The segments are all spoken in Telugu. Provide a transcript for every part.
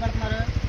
Merhaba Mertmarı.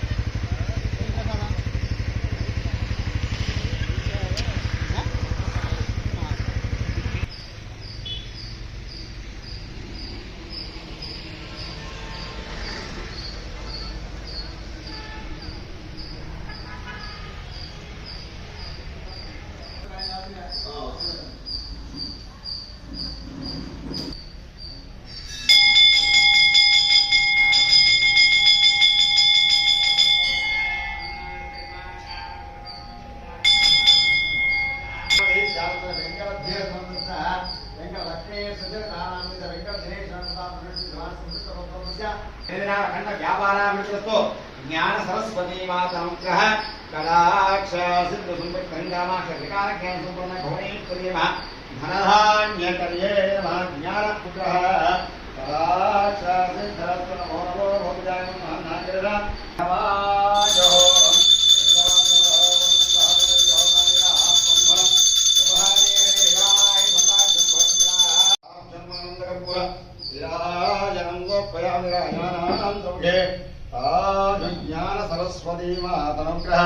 ಚಂದಿರಾಖಂಡ ವ್ಯಾಪಾರಾಮೃತಸ್ತು ಜ್ಞಾನ ಸರಸ್ವತಿ ಮಾತಾನುಗ್ರಹ ಕಟಾಕ್ಷ ಸಿದ್ಧ ಸುಂದರ ಕಂಗಾಮಾಕ್ಷ ವಿಕಾರಜ್ಞಾನ ಸಂಪೂರ್ಣ ಭವನೈಶ್ವರ್ಯ ಧನಧಾನ್ಯ ಕರ್ಯೇ ಜ್ಞಾನ ಉಗ್ರಹ ಕಟಾಕ್ಷ ಸಿದ್ಧ ನಮೋ ನಮೋ ಭೋಜಾನ ಮಹಾನಾಗ್ರಹ ಸಮಾಜೋ Thank you. నవాజో జ్ఞాన సరస్వతీ మాతనుగ్రహ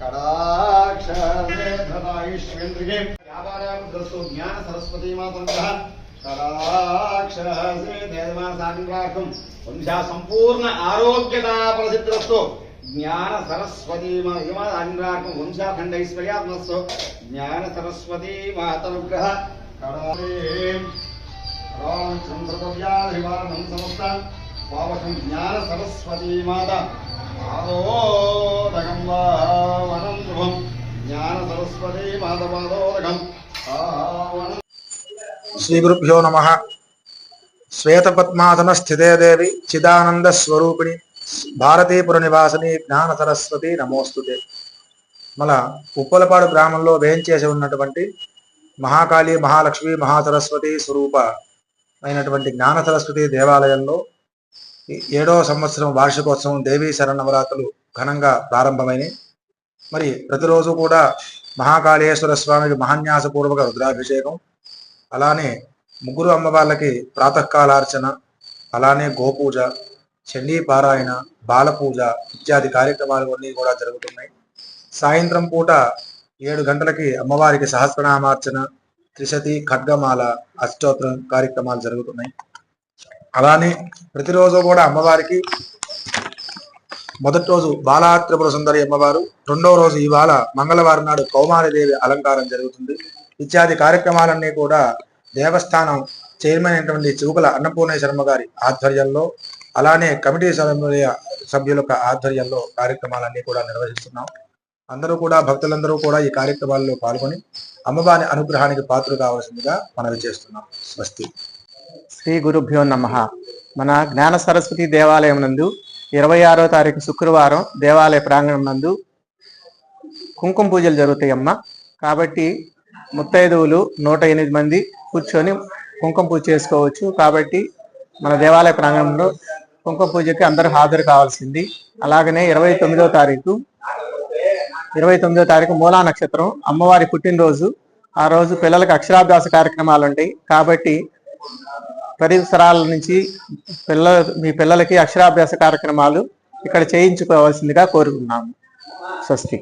కడాక్షేంద్రిగే వ్యాపారాస్తు జ్ఞాన సరస్వతీ మాతనుగ్రహ కడాక్షేమాసాగ్రాకం వంశా సంపూర్ణ ఆరోగ్యతా ప్రసిద్ధిరస్తు జ్ఞాన సరస్వతీ మాగ్రాకం వంశాఖండైశ్వర్యాత్మస్సు జ్ఞాన సరస్వతీ మాతనుగ్రహ కడాలే సమస్త పావకం జ్ఞాన సరస్వతీ మాత పాదోదకం వనం శుభం జ్ఞాన సరస్వతీ మాత పాదోదకం శ్రీ గురుభ్యో నమ శ్వేతపద్మాసన స్థితే దేవి చిదానంద స్వరూపిణి భారతీపుర నివాసిని జ్ఞాన సరస్వతి నమోస్తుతే మన ఉప్పలపాడు గ్రామంలో వేయించేసి ఉన్నటువంటి మహాకాళి మహాలక్ష్మి మహాసరస్వతి స్వరూప అయినటువంటి జ్ఞాన సరస్వతి దేవాలయంలో ఏడవ సంవత్సరం వార్షికోత్సవం దేవీ శరణవరాత్రులు ఘనంగా ప్రారంభమైనవి మరి ప్రతిరోజు కూడా మహాకాళేశ్వర స్వామికి మహాన్యాసపూర్వక రుద్రాభిషేకం అలానే ముగ్గురు అమ్మవార్లకి ప్రాతకాలార్చన అలానే గోపూజ చండీ పారాయణ బాలపూజ ఇత్యాది కార్యక్రమాలు అన్నీ కూడా జరుగుతున్నాయి. సాయంత్రం పూట ఏడు గంటలకి అమ్మవారికి సహస్రనామార్చన త్రిశతి ఖడ్గమాల అష్టోత్తరం కార్యక్రమాలు జరుగుతున్నాయి. అలానే ప్రతిరోజు కూడా అమ్మవారికి మొదటి రోజు బాలాత్రిపుర సుందరి అమ్మవారు రెండవ రోజు ఇవాళ మంగళవారం నాడు కౌమారదేవి అలంకారం జరుగుతుంది. ఇత్యాది కార్యక్రమాలన్నీ కూడా దేవస్థానం చైర్మన్ అయినటువంటి చివుకల శర్మ గారి ఆధ్వర్యంలో అలానే కమిటీ సభ్యుల సభ్యుల ఆధ్వర్యంలో కార్యక్రమాలన్నీ కూడా నిర్వహిస్తున్నాం. అందరూ కూడా భక్తులందరూ కూడా ఈ కార్యక్రమాల్లో పాల్గొని అమ్మవారి అనుగ్రహానికి పాత్ర కావాల్సిందిగా మనవి చేస్తున్నాం. స్వస్తి. శ్రీ గురుభ్యో నమ. మన జ్ఞాన సరస్వతి దేవాలయం నందు ఇరవై ఆరో తారీఖు శుక్రవారం దేవాలయ ప్రాంగణం నందు కుంకుమ పూజలు జరుగుతాయమ్మ. కాబట్టి ముత్తైదువులు నూట ఎనిమిది మంది కూర్చొని కుంకుమ పూజ చేసుకోవచ్చు. కాబట్టి మన దేవాలయ ప్రాంగణంలో కుంకుమ పూజకి అందరూ హాజరు కావాల్సింది. అలాగనే ఇరవై తొమ్మిదో తారీఖు ఇరవై తొమ్మిదో తారీఖు మూలా నక్షత్రం అమ్మవారి పుట్టినరోజు. ఆ రోజు పిల్లలకు అక్షరాభ్యాస కార్యక్రమాలు ఉంటాయి. కాబట్టి పరిసరాల నుంచి పిల్ల మీ పిల్లలకి అక్షరాభ్యాస కార్యక్రమాలు ఇక్కడ చేయించుకోవాల్సిందిగా కోరుకున్నాము స్వస్తి.